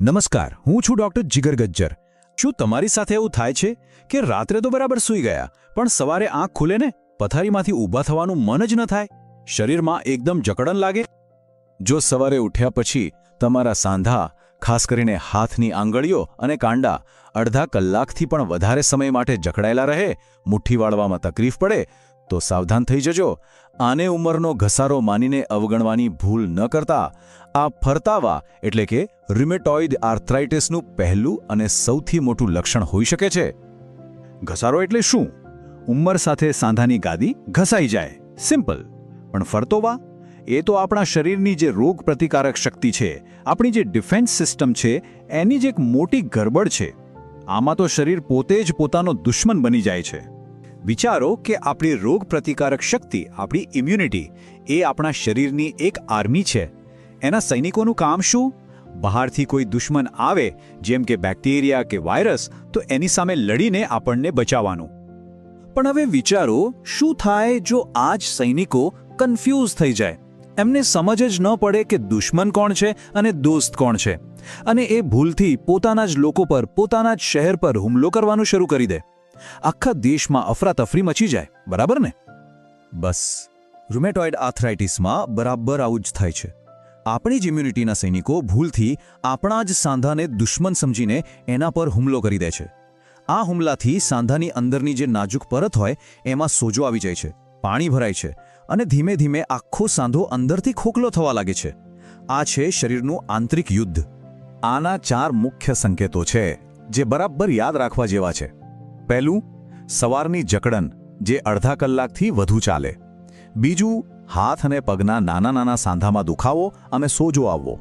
નમસ્કાર, હું છું ડોક્ટર જીગર ગજ્જર. શું તમારી સાથે એવું થાય છે કે રાત્રે તો બરાબર સૂઈ ગયા, પણ સવારે આંખ ખુલે ને પથારીમાંથી ઊભા થવાનું મન જ ન થાય? શરીરમાં એકદમ જકડન લાગે? જો સવારે ઉઠ્યા પછી તમારા સાંધા, ખાસ કરીને હાથની આંગળીઓ અને કાંડા, અડધા કલાકથી પણ વધારે સમય માટે જકડાયેલા રહે, મુઠ્ઠી વાળવામાં તકલીફ પડે તો સાવધાન થઈ જજો. આને ઉંમરનો ઘસારો માનીને અવગણવાની ભૂલ ન કરતા. આ ફરતાવા એટલે કે રિમેટોઇડ આર્થરાઇટિસનું પહેલું અને સૌથી મોટું લક્ષણ હોઈ શકે છે. ઘસારો એટલે શું? ઉંમર સાથે સાંધાની ગાદી ઘસાઈ જાય. સિમ્પલ પણ ફરતોવા? એ તો આપણા શરીરની જે રોગ પ્રતિકારક શક્તિ છે, આપણી જે ડિફેન્સ સિસ્ટમ છે, એની જ એક મોટી ગરબડ છે. આમાં તો શરીર પોતે જ પોતાનો દુશ્મન બની જાય છે. વિચારો કે આપણી રોગ પ્રતિકારક શક્તિ, આપણી ઇમ્યુનિટી એ આપણા શરીરની એક આર્મી છે. એના સૈનિકોનું કામ શું? બહારથી કોઈ દુશ્મન આવે, જેમ કે બેક્ટેરિયા કે વાયરસ તો એની સામે લડીને આપણને બચાવવાનું. પણ હવે વિચારો, શું થાય જો આ જ સૈનિકો કન્ફ્યુઝ થઈ જાય? એમને સમજ જ ન પડે કે દુશ્મન કોણ છે અને દોસ્ત કોણ છે. અને એ ભૂલથી પોતાના જ લોકો પર, પોતાના જ શહેર પર હુમલો કરવાનું શરૂ કરી દે. આખા દેશમાં અફરાતફરી મચી જાય, બરાબર ને? બસ. રૂમેટોઇડ આર્થરાઇટિસમાં બરાબર આવું જ થાય છે. આપણી જ ઇમ્યુનિટીના સૈનિકો ભૂલથી આપણા જ સાંધાને દુશ્મન સમજીને એના પર હુમલો કરી દે છે. આ હુમલાથી સાંધાની અંદરની જે નાજુક પરત હોય, એમાં સોજો આવી જાય છે, પાણી ભરાય છે અને ધીમે ધીમે આખો સાંધો અંદરથી ખોખલો થવા લાગે છે. આ છે શરીરનું આંતરિક યુદ્ધ. આના ચાર મુખ્ય સંકેતો છે, જે બરાબર યાદ રાખવા જેવા છે. પહેલું, સવારની જકડન, જે અડધા કલાકથી વધુ ચાલે. બીજું, હાથ અને પગના નાના નાના સાંધામાં દુખાવો અને સોજો આવવો.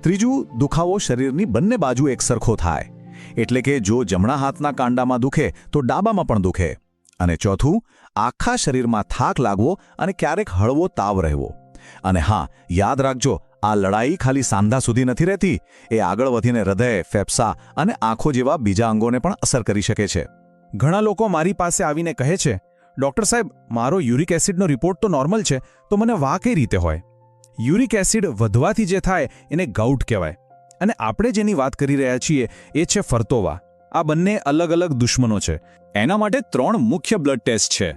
ત્રીજું, દુખાવો શરીરની બંને બાજુ એકસરખો થાય. એટલે કે જો જમણા હાથના કાંડામાં દુખે, તો ડાબામાં પણ દુખે. અને ચોથું, આખા શરીરમાં થાક લાગવો અને ક્યારેક હળવો તાવ રહેવો. અને હા, યાદ રાખજો, આ લડાઈ ખાલી સાંધા સુધી નથી રહેતી, એ આગળ વધીને હૃદય, ફેફસા અને આંખો જેવા બીજા અંગોને પણ અસર કરી શકે છે. ઘણા લોકો મારી પાસે આવીને કહે છે, ડૉક્ટર સાહેબ, મારો યુરિક એસિડનો રિપોર્ટ તો નોર્મલ છે, તો મને વા કઈ રીતે હોય? યુરિક એસિડ વધવાથી જે થાય એને ગાઉટ કહેવાય. અને આપણે જેની વાત કરી રહ્યા છીએ, એ છે ફરતોવા. આ બંને અલગ અલગ દુશ્મનો છે. એના માટે ત્રણ મુખ્ય બ્લડ ટેસ્ટ છે.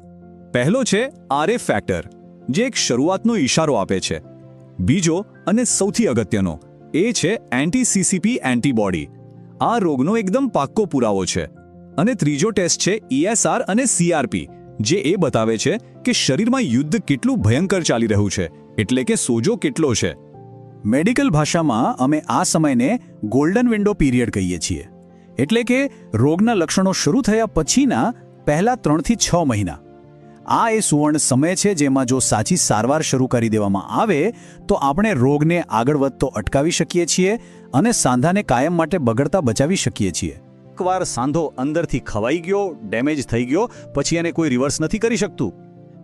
પહેલો છે આરએ ફેક્ટર, જે એક શરૂઆતનો ઇશારો આપે છે. બીજો અને સૌથી અગત્યનો, એ છે એન્ટી એન્ટીબોડી આ રોગનો એકદમ પાક્કો પુરાવો છે. અને ત્રીજો ટેસ્ટ છે ઈએસઆર અને સીઆરપી જે એ બતાવે છે કે શરીરમાં યુદ્ધ કેટલું ભયંકર ચાલી રહ્યું છે, એટલે કે સોજો કેટલો છે. મેડિકલ ભાષામાં અમે આ સમયને ગોલ્ડન વિન્ડો પીરિયડ કહીએ છીએ, એટલે કે રોગના લક્ષણો શરૂ થયા પછીના પહેલા ત્રણથી છ મહિના. આ એ સુવર્ણ સમય છે જેમાં જો સાચી સારવાર શરૂ કરી દેવામાં આવે, તો આપણે રોગને આગળ વધતો અટકાવી શકીએ છીએ અને સાંધાને કાયમ માટે બગડતા બચાવી શકીએ છીએ. એકવાર સાંધો અંદરથી ખવાઈ ગયો, ડેમેજ થઈ ગયો, પછી એને કોઈ રિવર્સ નથી કરી શકતું.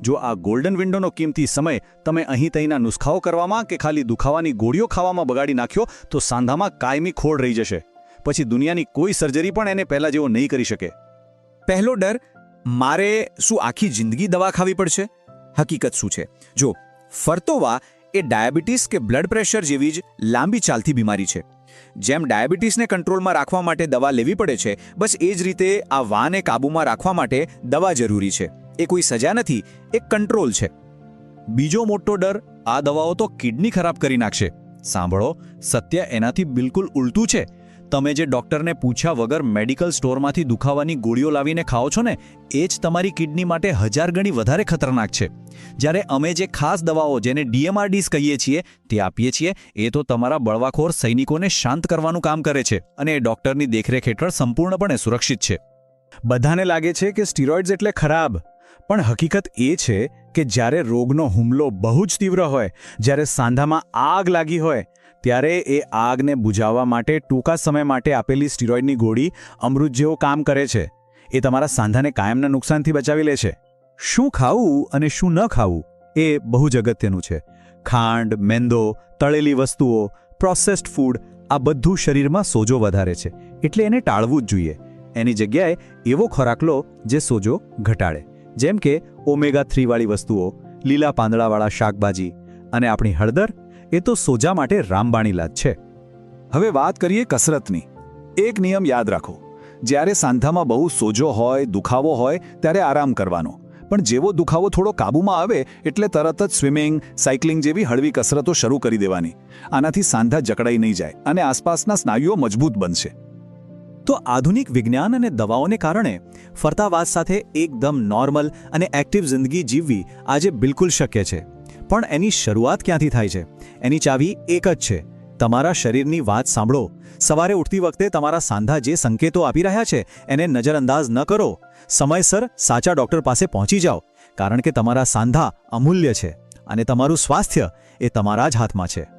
જો આ ગોલ્ડન વિન્ડોનો કિંમતી સમય તમે અહીં તહીંના નુસ્ખાઓ કરવામાં કે ખાલી દુખાવાની ગોળીઓ ખાવામાં બગાડી નાખ્યો, તો સાંધામાં કાયમી ખોડ રહી જશે. પછી દુનિયાની કોઈ સર્જરી પણ એને પહેલાં જેવો નહીં કરી શકે. પહેલો ડર, મારે શું આખી જિંદગી દવા ખાવી પડશે? હકીકત શું છે? જો, ફરતોવા એ ડાયાબિટીસ કે બ્લડ પ્રેશર જેવી જ લાંબી ચાલતી બીમારી છે. જેમ ડાયાબિટીસને કંટ્રોલમાં રાખવા માટે દવા લેવી પડે છે, બસ એ જ રીતે આ વાને કાબૂમાં રાખવા માટે દવા જરૂરી છે. એ કોઈ સજા નથી, એ કંટ્રોલ છે. બીજો મોટો ડર, આ દવાઓ તો કિડની ખરાબ કરી નાખશે. સાંભળો, સત્ય એનાથી બિલકુલ ઉલટું છે. તમે જે ડૉક્ટરને પૂછ્યા વગર મેડિકલ સ્ટોરમાંથી દુખાવાની ગોળીઓ લાવીને ખાઓ છો ને, એ જ તમારી કિડની માટે હજાર ગણી વધારે ખતરનાક છે. જ્યારે અમે જે ખાસ દવાઓ જેને ડીએમઆરડીસ કહીએ છીએ, તે આપીએ છીએ, એ તો તમારા બળવાખોર સૈનિકોને શાંત કરવાનું કામ કરે છે અને એ ડૉક્ટરની દેખરેખ હેઠળ સંપૂર્ણપણે સુરક્ષિત છે. બધાને લાગે છે કે સ્ટીરોઇડ્સ એટલે ખરાબ. પણ હકીકત એ છે કે જ્યારે રોગનો હુમલો બહુ જ તીવ્ર હોય, જ્યારે સાંધામાં આગ લાગી હોય ત્યારે એ આગને બુઝાવવા માટે ટૂંકા સમય માટે આપેલી સ્ટીરોઇડની ગોળી અમૃત જેવો કામ કરે છે. એ તમારા સાંધાને કાયમના નુકસાનથી બચાવી લે છે. શું ખાવું અને શું ન ખાવું એ બહુ જ અગત્યનું છે. ખાંડ, મેંદો, તળેલી વસ્તુઓ પ્રોસેસ્ડ ફૂડ આ બધું શરીરમાં સોજો વધારે છે. એટલે એને ટાળવું જ જોઈએ. એની જગ્યાએ એવો ખોરાક લો જે સોજો ઘટાડે. જેમ કે ઓમેગા થ્રીવાળી વસ્તુઓ, લીલા પાંદડાવાળા શાકભાજી અને આપણી હળદર એ તો સોજા માટે રામબાણી લાજ છે. હવે વાત કરીએ કસરતની. એક નિયમ યાદ રાખો. જ્યારે સાંધામાં બહુ સોજો હોય, દુખાવો હોય, ત્યારે આરામ કરવાનો. પણ જેવો દુખાવો થોડો કાબૂમાં આવે, એટલે તરત જ સ્વિમિંગ, સાયકલિંગ જેવી હળવી કસરતો શરૂ કરી દેવાની. આનાથી સાંધા જકડાઈ નહીં જાય અને આસપાસના સ્નાયુઓ મજબૂત બનશે. તો આધુનિક વિજ્ઞાન અને દવાઓને કારણે ફરતાવાસ સાથે એકદમ નોર્મલ અને એક્ટિવ જિંદગી જીવવી આજે બિલકુલ શક્ય છે. પણ એની શરૂઆત ક્યાંથી થાય છે? એની ચાવી એક જ છે. તમારા શરીરની વાત સાંભળો. સવારે ઉઠતી વખતે તમારા સાંધા જે સંકેતો આપી રહ્યા છે, એને નજરઅંદાજ ન કરો. સમયસર સાચા ડોક્ટર પાસે પહોંચી જાઓ, કારણ કે તમારા સાંધા અમૂલ્ય છે અને તમારું સ્વાસ્થ્ય એ તમારા જ હાથમાં છે.